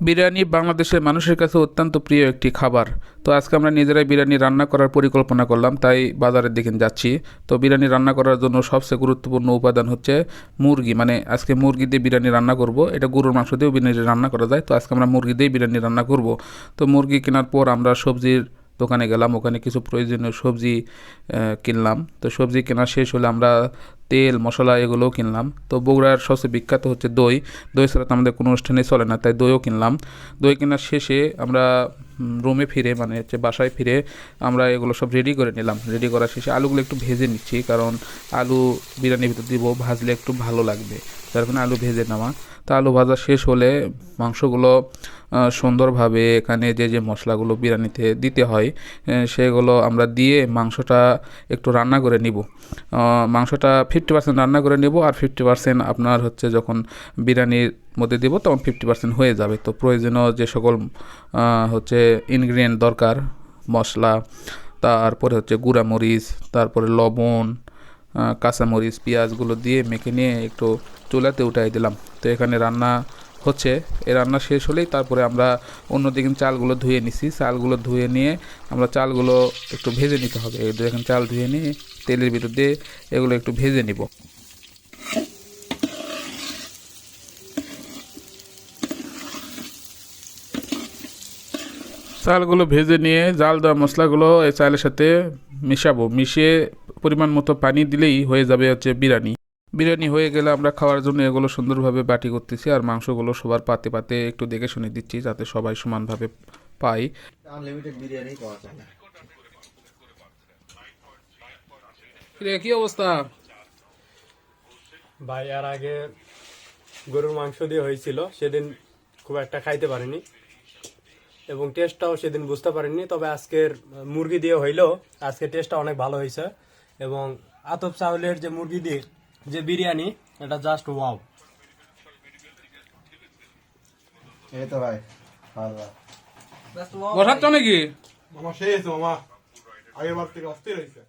বিরিয়ানি বাংলাদেশের মানুষের কাছে অত্যন্ত প্রিয় একটি খাবার। তো আজকে আমরা নিজেরাই বিরিয়ানি রান্না করার পরিকল্পনা করলাম, তাই বাজারের দিকে যাচ্ছি। তো বিরিয়ানি রান্না করার জন্য সবচেয়ে গুরুত্বপূর্ণ উপাদান হচ্ছে মুরগি। মানে আজকে মুরগি দিয়ে বিরিয়ানি রান্না করব, এটা গরুর মাংস দিয়েও বিরিয়ানি রান্না করা যায়। তো আজকে আমরা মুরগি দিয়ে বিরিয়ানি রান্না করব। তো মুরগি কেনার পর আমরা সবজির দোকানে গেলাম, ওখানে কিছু প্রয়োজনীয় সবজি কিনলাম। তো সবজি কেনা শেষ হলে আমরা তেল, মশলা এগুলোও কিনলাম। তো বগুড়ার সবচেয়ে বিখ্যাত হচ্ছে দই। দই ছাড়া তো আমাদের কোনো অনুষ্ঠানে চলে না, তাই দইও কিনলাম। দই কেনার শেষে আমরা রুমে ফিরে মানে হচ্ছে বাসায় ফিরে আমরা এগুলো সব রেডি করে নিলাম। রেডি করার শেষে আলুগুলো একটু ভেজে নিচ্ছি, কারণ আলু বিরিয়ানির ভিতর দিব, ভাজলে একটু ভালো লাগবে। যার কারণে আলু ভেজে নেওয়া। তো আলু ভাজা শেষ হলে মাংসগুলো সুন্দরভাবে এখানে যে যে মশলাগুলো বিরিয়ানিতে দিতে হয় সেগুলো আমরা দিয়ে মাংসটা একটু রান্না করে নিব। মাংসটা ফিফটি পার্সেন্ট রান্না করে নেব আর ফিফটি পার্সেন্ট আপনার হচ্ছে যখন বিরিয়ানির মধ্যে দেবো তখন ফিফটি পার্সেন্ট হয়ে যাবে। তো প্রয়োজনীয় যে সকল হচ্ছে ইনগ্রিডিয়েন্ট দরকার, মশলা, তারপরে হচ্ছে গুঁড়া মরিচ তারপরে লবণ কাঁচামরিচ, পেঁয়াজগুলো দিয়ে মেখে নিয়ে একটু চুলাতে উঠাই দিলাম। তো এখানে রান্না হচ্ছে। এই রান্না শেষ হলেই তারপরে আমরা অন্যদিকে চালগুলো ধুয়ে নিছি। চালগুলো ধুয়ে নিয়ে আমরা চালগুলো একটু ভেজে নিতে হবে। এই দেখেন, চাল ধুয়ে নিয়ে তেলের ভিতর দিয়ে এগুলো একটু ভেজে নিব। চালগুলো ভেজে নিয়ে জাল দেওয়া মশলাগুলো এই চালের সাথে মিশাবো। মিশিয়ে পরিমাণ মতো পানি দিলেই হয়ে যাবে হচ্ছে বিরিয়ানি। বিরিয়ানি হয়ে গেলে আমরা খাওয়ার জন্য এগুলো সুন্দরভাবে বাটি করতেছি আর মাংসগুলো সবার পাতে পাতে একটু দেখে শুনে দিচ্ছি যাতে সবাই সমানভাবে পাই আনলিমিটেড বিরিয়ানি পাওয়া যায় রে কি অবস্থা? ভাই আর আগে গরুর মাংস দিয়ে হয়েছিল সেদিন খুব একটা খাইতে পারিনি। এবং টেস্টটাও সেদিন বুঝতে পারিনি তবে আজকের মুরগি দিয়ে হইলেও আজকের টেস্টটা অনেক ভালো হয়েছে। এবং আতপ চাউলের যে মুরগি দিয়ে যে বিরিয়ানি এটা জাস্ট ওয়াও এই তো ভাই ভালো। বসাচ্ছ নাকি? মামা শেষ মামা। আগের বার থেকে অস্থির হয়েছে।